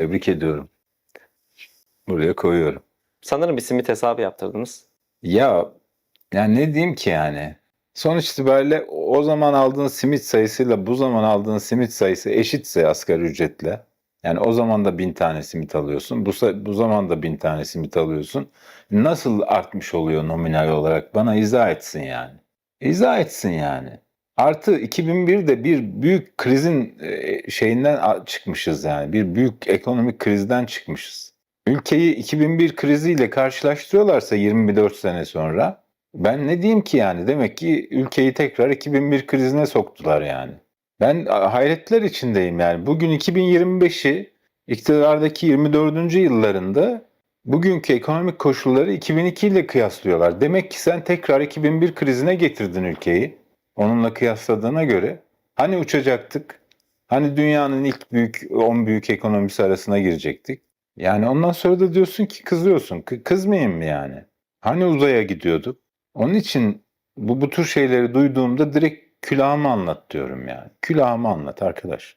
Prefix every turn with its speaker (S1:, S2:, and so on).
S1: Tebrik ediyorum. Buraya koyuyorum.
S2: Sanırım bir simit hesabı yaptırdınız.
S1: Ya yani ne diyeyim ki yani? Sonuç itibariyle o zaman aldığın simit sayısıyla bu zaman aldığın simit sayısı eşitse asgari ücretle. Yani o zaman da bin tane simit alıyorsun. Bu, bu zaman da bin tane simit alıyorsun. Nasıl artmış oluyor nominal olarak? Bana izah etsin yani. İzah etsin yani. Artı 2001'de bir büyük krizin e, şeyinden çıkmışız yani. Bir büyük ekonomik krizden çıkmışız. Ülkeyi 2001 kriziyle karşılaştırıyorlarsa 24 sene sonra ben ne diyeyim ki yani? Demek ki ülkeyi tekrar 2001 krizine soktular yani. Ben hayretler içindeyim yani. Bugün 2025'i iktidardaki 24. yıllarında bugünkü ekonomik koşulları 2002 ile kıyaslıyorlar. Demek ki sen tekrar 2001 krizine getirdin ülkeyi. Onunla kıyasladığına göre hani uçacaktık? Hani dünyanın ilk büyük 10 büyük ekonomisi arasına girecektik? Yani ondan sonra da diyorsun ki kızıyorsun. Kı- kızmayayım mı yani? Hani uzaya gidiyorduk? Onun için bu, bu tür şeyleri duyduğumda direkt külahımı anlat diyorum yani. Külahımı anlat arkadaş.